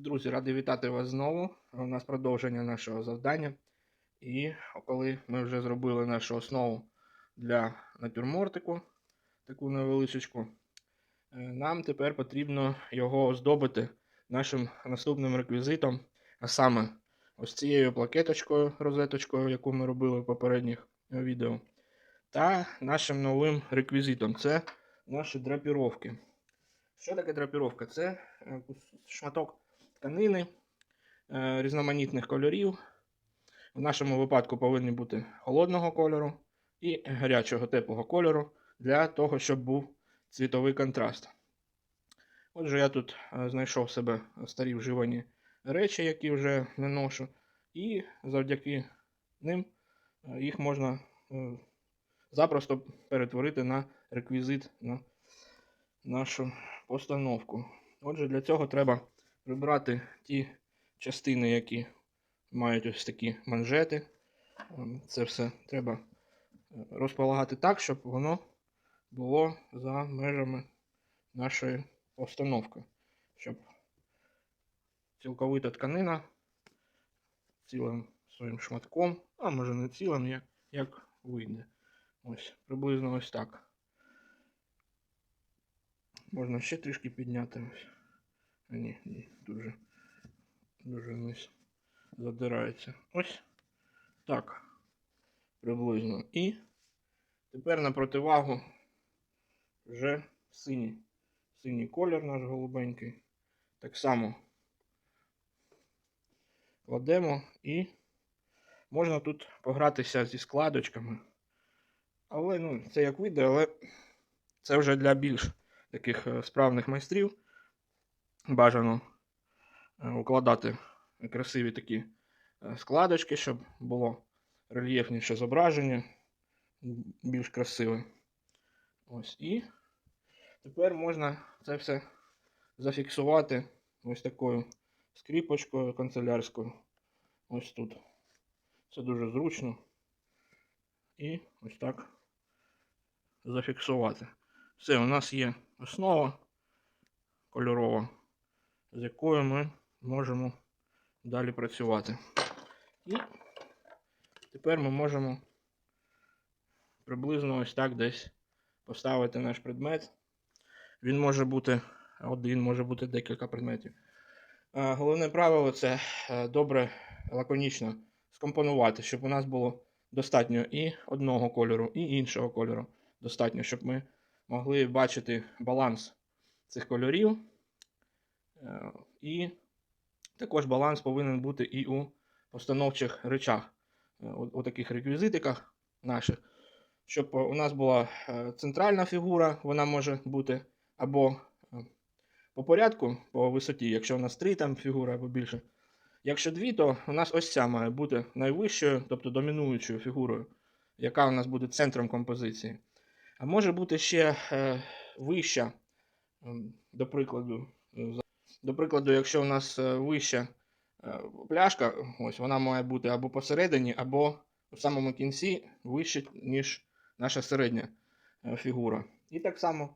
Друзі, радий вітати вас знову. У нас продовження нашого завдання. І коли ми вже зробили нашу основу для натюрмортику, таку невеличку, е, нам тепер потрібно його оздобити нашим наступним реквізитом, а саме ось цією плакеточкою, розеточкою, яку ми робили в попередніх е, відео, та нашим новим реквізитом це наші драпіровки. Що таке драпіровка? Це е, шматок тканини е, різноманітних кольорів. В нашому випадку повинні бути холодного кольору і гарячого теплого кольору для того, щоб був цвітовий контраст. Отже, я тут е, знайшов себе старі вживані речі, які вже не ношу, і завдяки ним е, їх можна запросто перетворити на реквізит на нашу постановку. Отже, для цього треба прибрати ті частини, які мають ось такі манжети. Ем, Це все треба е, розполагати так, щоб воно було за межами нашої постановки. Щоб цілковита тканина цілим своїм шматком, а може не цілим, як, як вийде. Ось, приблизно ось так. Можна ще трішки підняти. Ось. Ні, ні, дуже, дуже вниз задирається. Ось так. Приблизно. І тепер на противагу вже синій. Синій колір наш голубенький. Так само кладемо і можна тут погратися зі складочками. Але ну, це як вийде, але це вже для більш таких е, справних майстрів бажано е, укладати красиві такі е, складочки, щоб було рельєфніше зображення, більш красиве. Ось і тепер можна це все зафіксувати ось такою скріпочкою канцелярською. Ось тут. Це дуже зручно. І ось так зафіксувати. Все, у нас є основа кольорова, з якою ми можемо далі працювати. І тепер ми можемо приблизно ось так десь поставити наш предмет. Він може бути один, може бути декілька предметів. Головне правило це е, добре лаконічно скомпонувати, щоб у нас було достатньо і одного кольору, і іншого кольору. Достатньо, щоб ми могли бачити баланс цих кольорів. Е, І також баланс повинен бути і у постановчих речах, е, у, таких реквізитиках наших. Щоб у нас була е, центральна фігура, вона може бути або по порядку, по висоті, якщо у нас три там фігури або більше. Якщо дві, то у нас ось ця має бути найвищою, тобто домінуючою фігурою, яка у нас буде центром композиції. А може бути ще вища, ем, до прикладу, за- до прикладу, якщо у нас е, вища е, пляшка, ось вона має бути або посередині, або у самому кінці вище, ніж наша середня е, фігура. І так само,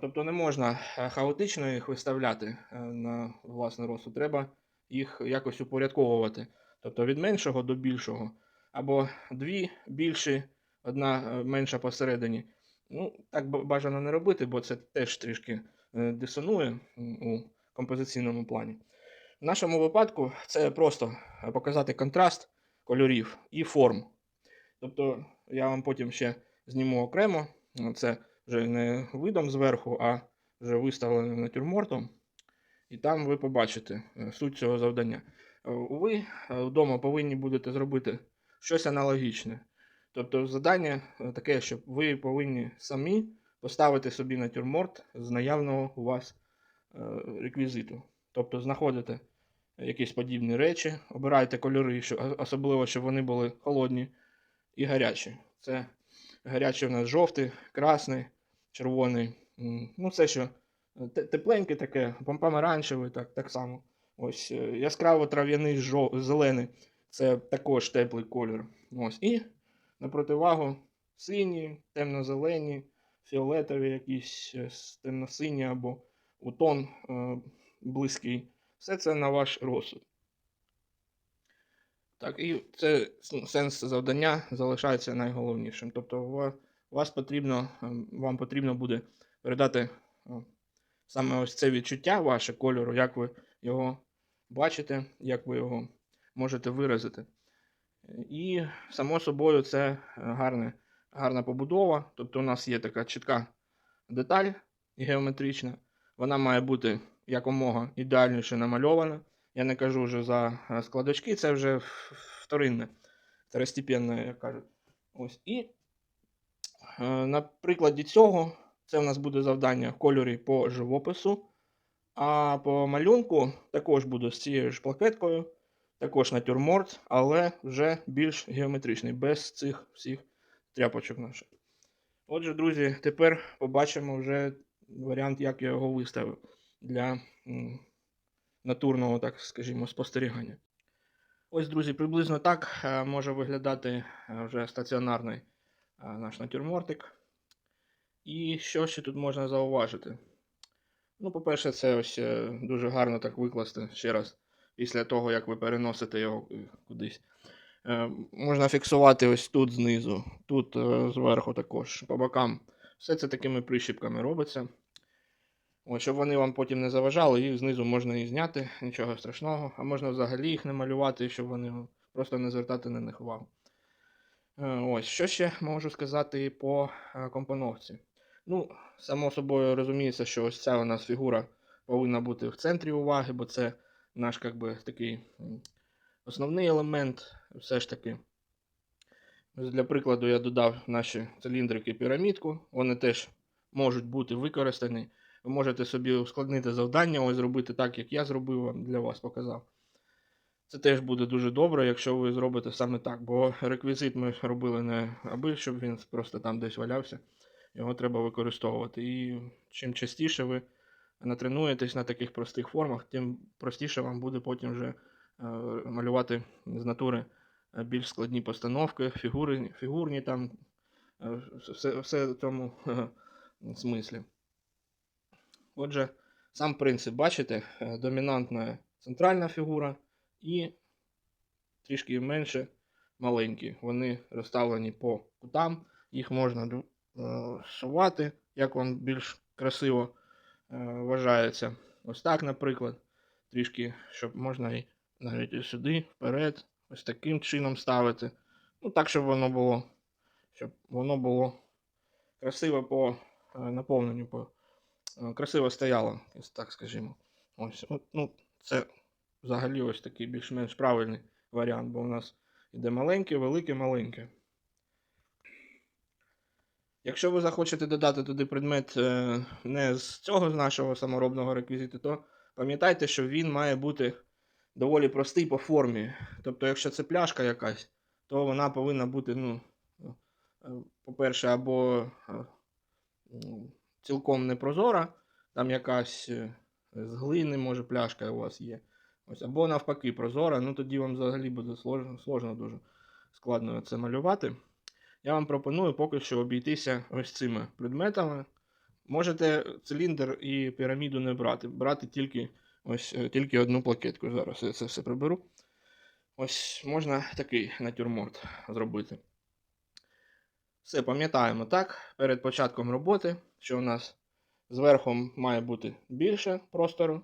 тобто не можна хаотично їх виставляти на власний розсуд, треба їх якось упорядковувати. Тобто від меншого до більшого. Або дві більші, одна менша посередині. Ну, так бажано не робити, бо це теж трішки дисонує у композиційному плані. В нашому випадку це просто показати контраст кольорів і форм. Тобто я вам потім ще зніму окремо. Це вже не видом зверху, а вже виставленим натюрмортом. І там ви побачите е, суть цього завдання. Е, Ви е, вдома повинні будете зробити щось аналогічне. Тобто завдання таке, що ви повинні самі поставити собі натюрморт з наявного у вас реквізиту. Тобто знаходите якісь подібні речі, обирайте кольори, особливо, щоб вони були холодні і гарячі. Це гарячий у нас жовтий, красний, червоний. Ну, це що е, тепленьке таке, помаранчевий, так, так само. Ось е, яскраво трав'яний зелений. Це також теплий колір. Ось. І на противагу сині, темно-зелені, фіолетові, якісь е, темно-сині або у тон е, близький Все це на ваш розсуд. Так, і це сенс завдання залишається найголовнішим. Тобто, ва- вас потрібно, ем, вам потрібно буде передати саме ось це відчуття ваше кольору, як ви його бачите, як ви його можете виразити. І, само собою, це е, гарне, гарна побудова. Тобто, у нас є така чітка деталь геометрична. Вона має бути якомога ідеальніше намальована. Я не кажу вже за е, складочки, це вже вторинне, второстепенне, як кажуть. Ось. І е, на прикладі цього це у нас буде завдання в кольорі по живопису. А по малюнку також буду з цією ж плакеткою, також натюрморт, але вже більш геометричний, без цих всіх тряпочок наших. Отже, друзі, тепер побачимо вже варіант, як я його виставив для натурного, так скажімо, спостерігання. Ось, друзі, приблизно так е, може виглядати е, вже стаціонарний е, наш натюрмортик. І що ще тут можна зауважити? Ну, по-перше, це ось дуже гарно так викласти ще раз після того, як ви переносите його кудись. Можна фіксувати ось тут знизу, тут зверху також, по бокам. Все це такими прищіпками робиться. Ось, щоб вони вам потім не заважали, їх знизу можна і зняти, нічого страшного. А можна взагалі їх не малювати, щоб вони просто не звертати на них увагу. Е, Ось, що ще можу сказати по е, компоновці. Ну, само собою розуміється, що ось ця у нас фігура повинна бути в центрі уваги, бо це наш как би, такий основний елемент. Все ж таки. Для прикладу, я додав наші циліндрики пірамідку. Вони теж можуть бути використані. Ви можете собі ускладнити завдання, ось зробити так, як я зробив для вас показав. Це теж буде дуже добре, якщо ви зробите саме так, бо реквізит ми робили не аби, щоб він просто там десь валявся. Його треба використовувати. І чим частіше ви натренуєтесь на таких простих формах, тим простіше вам буде потім вже е, малювати з натури е, більш складні постановки, фігури, фігурні там, е, все, все в цьому смислі. Отже, сам принцип, бачите, е, домінантна центральна фігура і трішки менше маленькі. Вони розставлені по кутам, їх можна е, сувати, як вам більш красиво е, вважається. Ось так, наприклад, трішки, щоб можна і навіть і сюди, вперед, ось таким чином ставити. Ну, так, щоб воно було, щоб воно було красиво по наповненню, по, красиво стояло, так скажімо. Ось, от, ну, це взагалі ось такий більш-менш правильний варіант, бо у нас іде маленьке, велике, маленьке. Якщо ви захочете додати туди предмет е, не з цього з нашого саморобного реквізиту, то пам'ятайте, що він має бути доволі простий по формі. Тобто, якщо це пляшка якась, то вона повинна бути, ну, е, по-перше, або е, цілком непрозора, там якась е, з глини, може, пляшка у вас є. Ось, або навпаки прозора, ну тоді вам взагалі буде сложно, сложно дуже складно це малювати. Я вам пропоную поки що обійтися ось цими предметами. Можете циліндр і піраміду не брати, брати тільки ось е, тільки одну плакетку. Зараз я це все приберу. Ось можна такий натюрморт зробити. Все пам'ятаємо так, перед початком роботи, що у нас зверху має бути більше простору,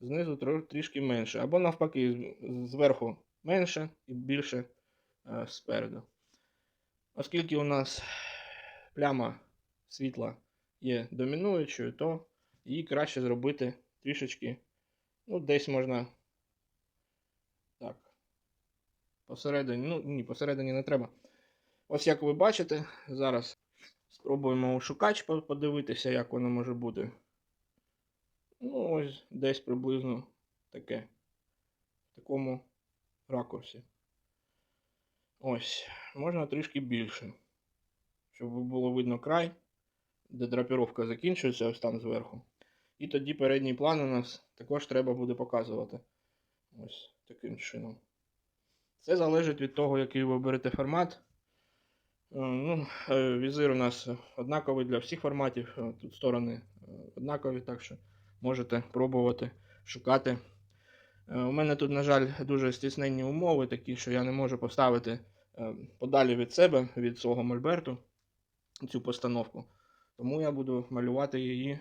знизу трішки менше. Або навпаки, зверху менше і більше е, спереду. Оскільки у нас пляма світла є домінуючою, то її краще зробити трішечки, ну, десь можна так. Посередині, ну ні, посередині не треба. Ось як ви бачите, зараз спробуємо у шукач подивитися, як воно може бути. Ну, ось десь приблизно таке. В такому ракурсі. Ось, можна трішки більше. Щоб було видно край, де драпіровка закінчується, ось там зверху. І тоді передній план у нас також треба буде показувати. Ось таким чином. Це залежить від того, який ви оберете формат. Е, Ну, е, візир у нас однаковий для всіх форматів. Е, Тут сторони однакові, так що можете пробувати шукати. У мене тут, на жаль, дуже стісненні умови, такі, що я не можу поставити подалі від себе, від свого мольберту, цю постановку. Тому я буду малювати її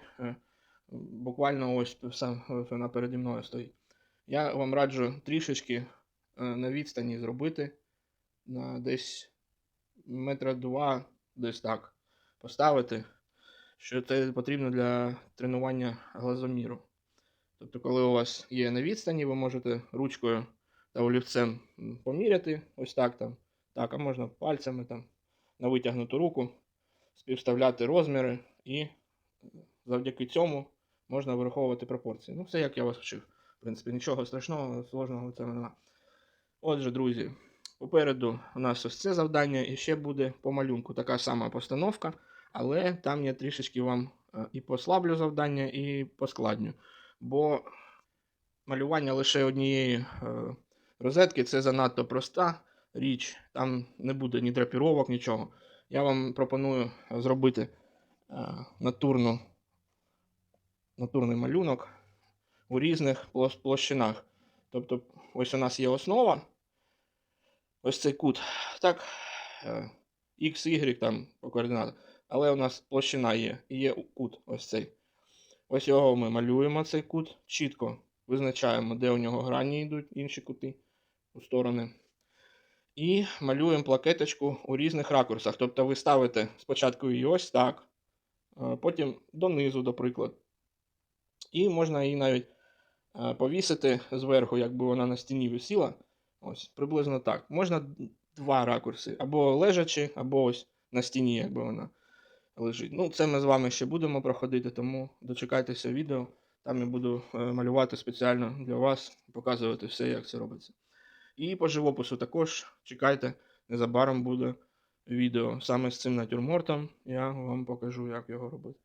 буквально ось сам вона переді мною стоїть. Я вам раджу трішечки на відстані зробити на десь метра два, десь так поставити, що це потрібно для тренування глазоміру. Тобто, коли у вас є на відстані, ви можете ручкою та олівцем поміряти, ось так там, так, а можна пальцями там на витягнуту руку, співставляти розміри і завдяки цьому можна вираховувати пропорції. Ну, все як я вас вчив. В принципі, нічого страшного, сложного в цьому нема. Отже, друзі, попереду у нас ось це завдання, і ще буде по малюнку така сама постановка, але там я трішечки вам е, і послаблю завдання, і поскладню. Бо малювання лише однієї е, розетки це занадто проста річ, там не буде ні драпіровок, нічого. Я вам пропоную зробити е, натурну, натурний малюнок у різних площинах. Тобто, ось у нас є основа, ось цей кут. Так, е, X, Y там по координатах. Але у нас площина є, і є кут ось цей. Ось його ми малюємо цей кут, чітко визначаємо, де у нього грані йдуть інші кути у сторони. І малюємо плакеточку у різних ракурсах. Тобто ви ставите спочатку її ось так, е, потім донизу, до прикладу. І можна її навіть е, повісити зверху, якби вона на стіні висіла. Ось, приблизно так. Можна два ракурси, або лежачи, або ось на стіні, якби вона лежить. Ну, це ми з вами ще будемо проходити, тому дочекайтеся відео. Там я буду е, малювати спеціально для вас, показувати все, як це робиться. І по живопису також чекайте, незабаром буде відео саме з цим натюрмортом. Я вам покажу, як його робити.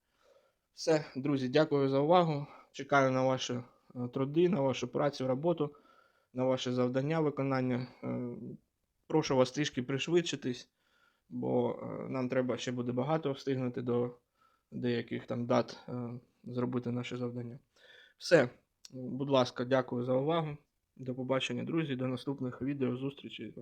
Все, друзі, дякую за увагу. Чекаю на ваші е, труди, на вашу працю, роботу, на ваше завдання виконання. Е, Прошу вас трішки пришвидшитись, бо е, нам треба ще буде багато встигнути до деяких там дат е, зробити наше завдання. Все, будь ласка, дякую за увагу. До побачення, друзі, до наступних відео, зустрічей.